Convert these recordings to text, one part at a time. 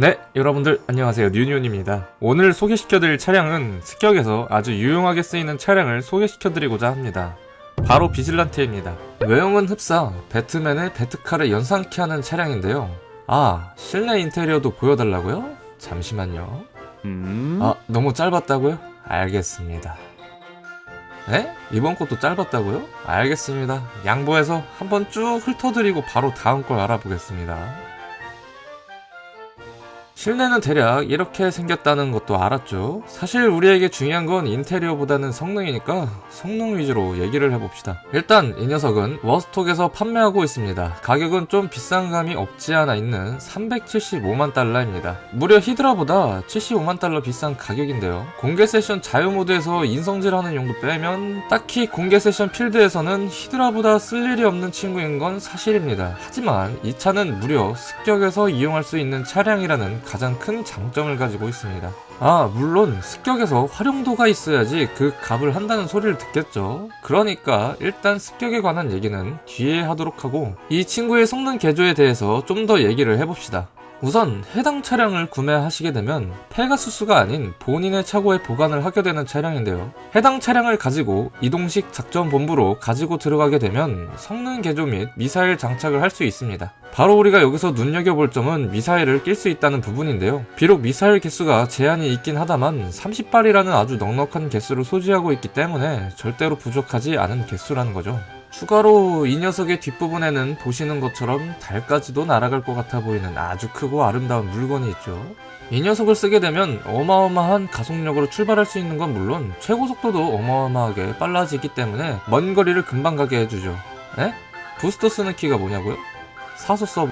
네, 여러분들 안녕하세요. 뉴뉴입니다. 오늘 소개시켜드릴 차량은 습격에서 아주 유용하게 쓰이는 차량을 소개시켜드리고자 합니다. 바로 비질란테입니다. 외형은 흡사, 배트맨의 배트카를 연상케 하는 차량인데요. 아, 실내 인테리어도 보여달라고요? 잠시만요. 음? 아, 너무 짧았다고요? 알겠습니다. 네? 이번 것도 짧았다고요? 알겠습니다. 양보해서 한번 쭉 훑어드리고 바로 다음 걸 알아보겠습니다. 실내는 대략 이렇게 생겼다는 것도 알았죠. 사실 우리에게 중요한 건 인테리어보다는 성능이니까 성능 위주로 얘기를 해봅시다. 일단 이 녀석은 워스톡에서 판매하고 있습니다. 가격은 좀 비싼 감이 없지 않아 있는 375만 달러입니다. 무려 히드라보다 75만 달러 비싼 가격인데요. 공개 세션 자유 모드에서 인성질하는 용도 빼면 딱히 공개 세션 필드에서는 히드라보다 쓸 일이 없는 친구인 건 사실입니다. 하지만 이 차는 무려 습격에서 이용할 수 있는 차량이라는 가장 큰 장점을 가지고 있습니다. 아, 물론 습격에서 활용도가 있어야지 그 값을 한다는 소리를 듣겠죠. 그러니까 일단 습격에 관한 얘기는 뒤에 하도록 하고 이 친구의 성능 개조에 대해서 좀 더 얘기를 해봅시다. 우선 해당 차량을 구매하시게 되면 페가수스가 아닌 본인의 차고에 보관을 하게 되는 차량인데요. 해당 차량을 가지고 이동식 작전본부로 가지고 들어가게 되면 성능 개조 및 미사일 장착을 할 수 있습니다. 바로 우리가 여기서 눈여겨볼 점은 미사일을 낄 수 있다는 부분인데요. 비록 미사일 개수가 제한이 있긴 하다만 30발이라는 아주 넉넉한 개수를 소지하고 있기 때문에 절대로 부족하지 않은 개수라는 거죠. 추가로 이 녀석의 뒷부분에는 보시는 것처럼 달까지도 날아갈 것 같아 보이는 아주 크고 아름다운 물건이 있죠. 이 녀석을 쓰게 되면 어마어마한 가속력으로 출발할 수 있는 건 물론 최고 속도도 어마어마하게 빨라지기 때문에 먼 거리를 금방 가게 해주죠. 에? 부스터 쓰는 키가 뭐냐고요? 사소 서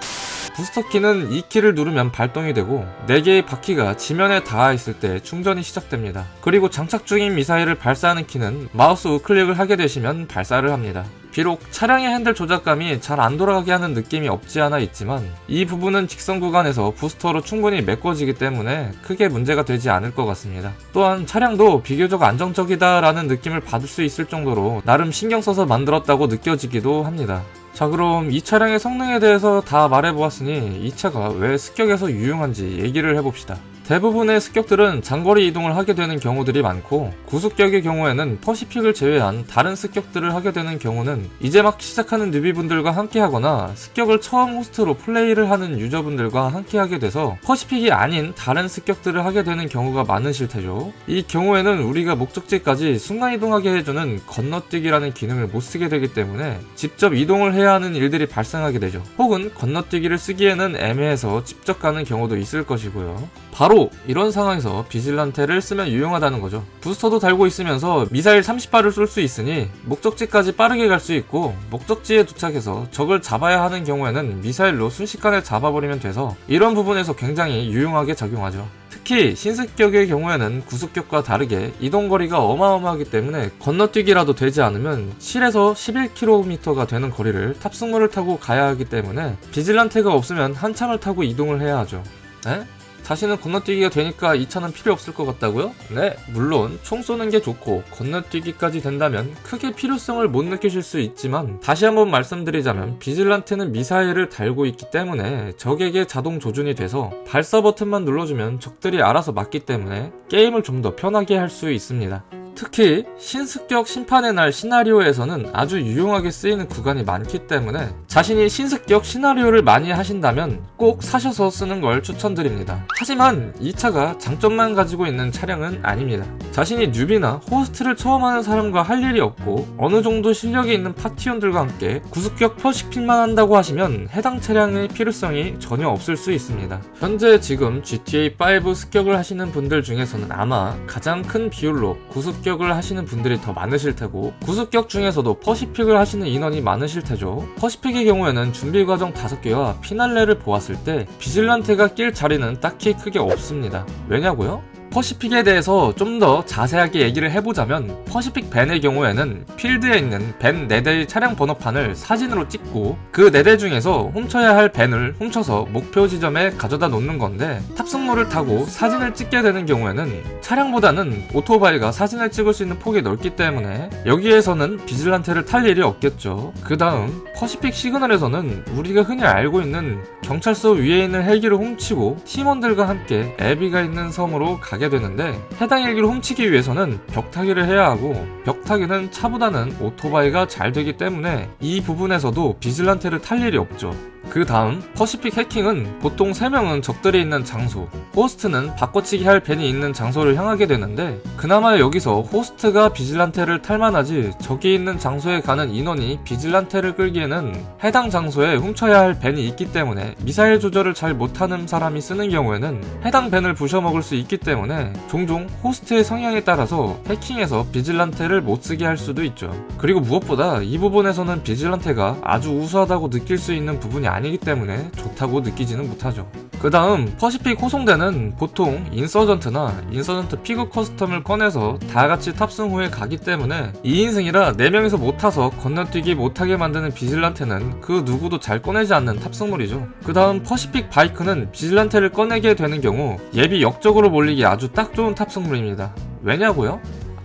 부스터 키는 이 키를 누르면 발동이 되고 4개의 바퀴가 지면에 닿아 있을 때 충전이 시작됩니다. 그리고 장착 중인 미사일을 발사하는 키는 마우스 우클릭을 하게 되시면 발사를 합니다. 비록 차량의 핸들 조작감이 잘 안 돌아가게 하는 느낌이 없지 않아 있지만 이 부분은 직선 구간에서 부스터로 충분히 메꿔지기 때문에 크게 문제가 되지 않을 것 같습니다. 또한 차량도 비교적 안정적이다라는 느낌을 받을 수 있을 정도로 나름 신경 써서 만들었다고 느껴지기도 합니다. 자 그럼 이 차량의 성능에 대해서 다 말해보았으니 이 차가 왜 습격에서 유용한지 얘기를 해봅시다. 대부분의 습격들은 장거리 이동을 하게 되는 경우들이 많고 구습격의 경우에는 퍼시픽을 제외한 다른 습격들을 하게 되는 경우는 이제 막 시작하는 뉴비분들과 함께 하거나 습격을 처음 호스트로 플레이를 하는 유저분들과 함께 하게 돼서 퍼시픽이 아닌 다른 습격들을 하게 되는 경우가 많으실 테죠. 이 경우에는 우리가 목적지까지 순간이동하게 해주는 건너뛰기라는 기능을 못 쓰게 되기 때문에 직접 이동을 해야 하는 일들이 발생하게 되죠. 혹은 건너뛰기를 쓰기에는 애매해서 직접 가는 경우도 있을 것이고요. 바로 이런 상황에서 비질란테를 쓰면 유용하다는 거죠. 부스터도 달고 있으면서 미사일 30발을 쏠 수 있으니 목적지까지 빠르게 갈 수 있고 목적지에 도착해서 적을 잡아야 하는 경우에는 미사일로 순식간에 잡아버리면 돼서 이런 부분에서 굉장히 유용하게 작용하죠. 특히 신습격의 경우에는 구습격과 다르게 이동거리가 어마어마하기 때문에 건너뛰기라도 되지 않으면 7에서 11km가 되는 거리를 탑승물을 타고 가야 하기 때문에 비질란테가 없으면 한참을 타고 이동을 해야 하죠. 에? 자신은 건너뛰기가 되니까 이 차는 필요 없을 것 같다고요? 네, 물론 총 쏘는 게 좋고 건너뛰기까지 된다면 크게 필요성을 못 느끼실 수 있지만 다시 한번 말씀드리자면 비질란테는 미사일을 달고 있기 때문에 적에게 자동 조준이 돼서 발사 버튼만 눌러주면 적들이 알아서 맞기 때문에 게임을 좀 더 편하게 할 수 있습니다. 특히 신습격 심판의 날 시나리오에서는 아주 유용하게 쓰이는 구간이 많기 때문에 자신이 신습격 시나리오를 많이 하신다면 꼭 사셔서 쓰는 걸 추천드립니다. 하지만 이 차가 장점만 가지고 있는 차량은 아닙니다. 자신이 뉴비나 호스트를 처음 하는 사람과 할 일이 없고 어느 정도 실력이 있는 파티원들과 함께 구습격 퍼시픽만 한다고 하시면 해당 차량의 필요성이 전혀 없을 수 있습니다. 현재 지금 GTA5 습격을 하시는 분들 중에서는 아마 가장 큰 비율로 구습격 구습격을 하시는 분들이 더 많으실 테고 구습격 중에서도 퍼시픽을 하시는 인원이 많으실 테죠. 퍼시픽의 경우에는 준비 과정 5개와 피날레를 보았을 때 비질란테가 낄 자리는 딱히 크게 없습니다. 왜냐고요? 퍼시픽에 대해서 좀 더 자세하게 얘기를 해보자면 퍼시픽 밴의 경우에는 필드에 있는 밴 4대의 차량 번호판을 사진으로 찍고 그 4대 중에서 훔쳐야 할 밴을 훔쳐서 목표 지점에 가져다 놓는 건데 탑승모를 타고 사진을 찍게 되는 경우에는 차량보다는 오토바이가 사진을 찍을 수 있는 폭이 넓기 때문에 여기에서는 비질란테를 탈 일이 없겠죠. 그 다음 퍼시픽 시그널에서는 우리가 흔히 알고 있는 경찰서 위에 있는 헬기를 훔치고 팀원들과 함께 애비가 있는 섬으로 가게 되는데 해당 헬기를 훔치기 위해서는 벽타기를 해야 하고 벽타기는 차보다는 오토바이가 잘 되기 때문에 이 부분에서도 비질란테를 탈 일이 없죠. 그 다음 퍼시픽 해킹은 보통 3명은 적들이 있는 장소 호스트는 바꿔치기 할 벤이 있는 장소를 향하게 되는데 그나마 여기서 호스트가 비질란테를 탈만하지 저기 있는 장소에 가는 인원이 비질란테를 끌기에는 해당 장소에 훔쳐야 할 벤이 있기 때문에 미사일 조절을 잘 못하는 사람이 쓰는 경우에는 해당 벤을 부셔먹을 수 있기 때문에 종종 호스트의 성향에 따라서 해킹해서 비질란테를 못 쓰게 할 수도 있죠. 그리고 무엇보다 이 부분에서는 비질란테가 아주 우수하다고 느낄 수 있는 부분이 아니기 때문에 좋다고 느끼지는 못하죠. 그 다음 퍼시픽 호송대는 보통 인서전트나 인서전트 피그 커스텀을 꺼내서 다 같이 탑승 후에 가기 때문에 2인승이라 4명이서 못 타서 건너뛰기 못하게 만드는 비질란테는 그 누구도 잘 꺼내지 않는 탑승물이죠. 그 다음 퍼시픽 바이크는 비질란테를 꺼내게 되는 경우 예비 역적으로 몰리기 아주 딱 좋은 탑승물입니다. 왜냐고요?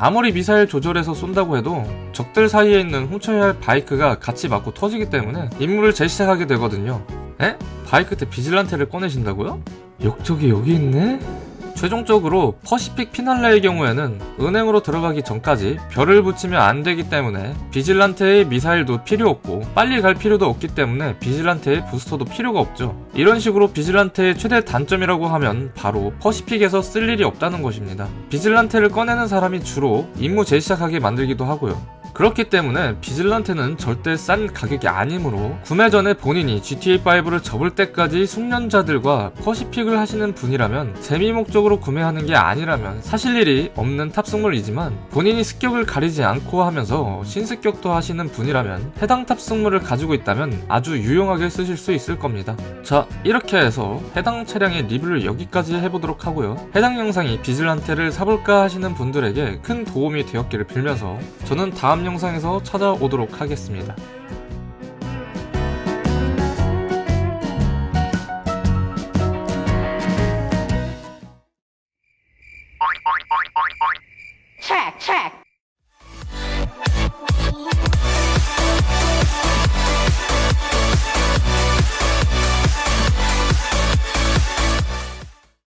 아무리 미사일 조절해서 쏜다고 해도 적들 사이에 있는 훔쳐야 할 바이크가 같이 맞고 터지기 때문에 임무를 재시작하게 되거든요. 에? 바이크 때 비질란테를 꺼내신다고요? 역적이 여기 있네? 최종적으로 퍼시픽 피날레의 경우에는 은행으로 들어가기 전까지 별을 붙이면 안 되기 때문에 비질란테의 미사일도 필요 없고 빨리 갈 필요도 없기 때문에 비질란테의 부스터도 필요가 없죠. 이런 식으로 비질란테의 최대 단점이라고 하면 바로 퍼시픽에서 쓸 일이 없다는 것입니다. 비질란테를 꺼내는 사람이 주로 임무 재시작하게 만들기도 하고요. 그렇기 때문에 비질란테는 절대 싼 가격이 아니므로 구매 전에 본인이 GTA5를 접을 때까지 숙련자들과 퍼시픽을 하시는 분이라면 재미 목적으로 구매하는 게 아니라면 사실 일이 없는 탑승물이지만 본인이 습격을 가리지 않고 하면서 신습격도 하시는 분이라면 해당 탑승물을 가지고 있다면 아주 유용하게 쓰실 수 있을 겁니다. 자 이렇게 해서 해당 차량의 리뷰를 여기까지 해보도록 하고요. 해당 영상이 비질란테를 사볼까 하시는 분들에게 큰 도움이 되었기를 빌면서 저는 다음 영상에서 찾아오도록 하겠습니다. check, check.